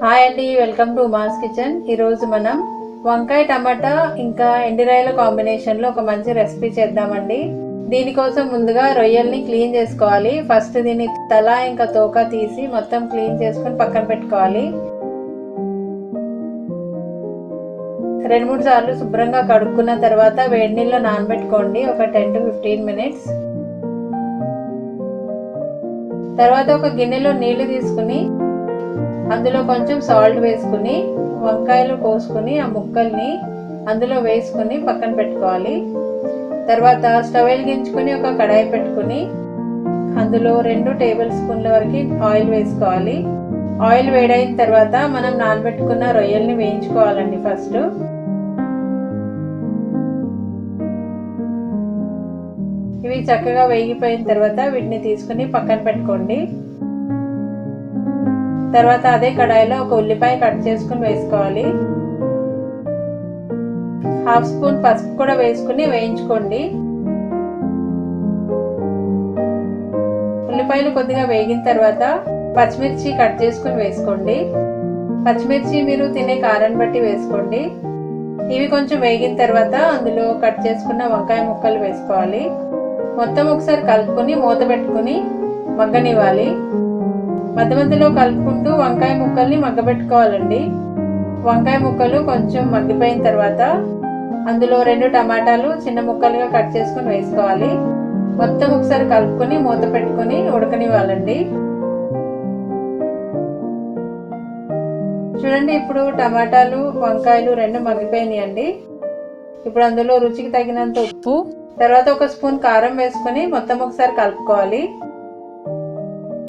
Hi అండి welcome to mass kitchen. ఈరోజు మనం వంకాయ టమాటా ఇంకా ఎండిరాయల కాంబినేషన్లో ఒక మంచి రెసిపీ చేద్దామండి. దీనికోసం ముందుగా రొయ్యల్ని క్లీన్ చేసుకోవాలి. ఫస్ట్ దీని తల ఇంకా తోక తీసి మొత్తం క్లీన్ చేసుకొని పక్కన పెట్టుకోవాలి. రెండు మూడు సార్లు శుభ్రంగా కడుక్కున్న తర్వాత వేడి నీళ్ళు నానబెట్టుకోండి. ఒక టెన్ టు ఫిఫ్టీన్ మినిట్స్. తర్వాత ఒక గిన్నెలో నీళ్ళు తీసుకుని అందులో కొంచెం సాల్ట్ వేసుకుని వంకాయలు కోసుకుని ఆ ముక్కల్ని అందులో వేసుకుని పక్కన పెట్టుకోవాలి. తర్వాత స్టవ్ వెలిగించుకుని ఒక కడాయి పెట్టుకుని అందులో రెండు టేబుల్ స్పూన్ల వరకు ఆయిల్ వేసుకోవాలి. ఆయిల్ వేడైన తర్వాత మనం నానబెట్టుకున్న రొయ్యల్ని వేయించుకోవాలండి ఫస్ట్. ఇవి చక్కగా వేగిపోయిన తర్వాత వీటిని తీసుకుని పక్కన పెట్టుకోండి. తర్వాత అదే కడాయిలో ఒక ఉల్లిపాయ కట్ చేసుకుని వేసుకోవాలి. హాఫ్ స్పూన్ పసుపు కూడా వేసుకుని వేయించుకోండి. ఉల్లిపాయలు కొద్దిగా వేగిన తర్వాత పచ్చిమిర్చి కట్ చేసుకుని వేసుకోండి. పచ్చిమిర్చి మీరు తినే కారాన్ని బట్టి వేసుకోండి. ఇవి కొంచెం వేగిన తర్వాత అందులో కట్ చేసుకున్న వంకాయ ముక్కలు వేసుకోవాలి. మొత్తం ఒకసారి కలుపుకొని మూత పెట్టుకుని మగ్గనివ్వాలి. మధ్య మధ్యలో కలుపుకుంటూ వంకాయ ముక్కల్ని మగ్గబెట్టుకోవాలండి. వంకాయ ముక్కలు కొంచెం మగ్గిపోయిన తర్వాత అందులో రెండు టమాటాలు చిన్న ముక్కలుగా కట్ చేసుకుని వేసుకోవాలి. మొత్తం ఒకసారి కలుపుకొని మూత పెట్టుకొని ఉడకనివ్వాలండి. చూడండి ఇప్పుడు టమాటాలు వంకాయలు రెండు మగ్గిపోయినాయి అండి ఇప్పుడు అందులో రుచికి తగినంత ఉప్పు తర్వాత ఒక స్పూన్ కారం వేసుకొని మొత్తం ఒకసారి కలుపుకోవాలి.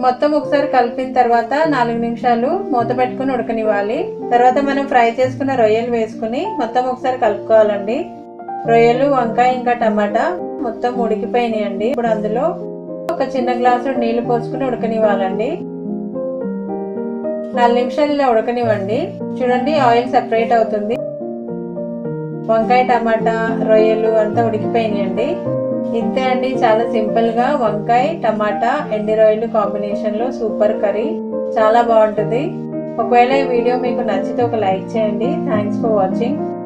మొత్తం ఒకసారి కలిపిన తర్వాత నాలుగు నిమిషాలు మూత పెట్టుకుని ఉడకనివ్వాలి. తర్వాత మనం ఫ్రై చేసుకున్న రొయ్యలు వేసుకుని మొత్తం ఒకసారి కలుపుకోవాలండి. రొయ్యలు వంకాయ ఇంకా టమాటా మొత్తం ఉడికిపోయినాయండి. ఇప్పుడు అందులో ఒక చిన్న గ్లాసు నీళ్ళు పోసుకుని ఉడకనివ్వాలండి. నాలుగు నిమిషాలు ఇలా ఉడకనివ్వండి. చూడండి ఆయిల్ సెపరేట్ అవుతుంది. వంకాయ టమాటా రొయ్యలు అంతా ఉడికిపోయినాయండి. ఇంతే అండి చాలా సింపుల్గా వంకాయ టమాటా ఎండి రొయ్యలు కాంబినేషన్లో సూపర్ కర్రీ చాలా బాగుంటుంది. ఒకవేళ ఈ వీడియో మీకు నచ్చితే ఒక లైక్ చేయండి. Thanks for watching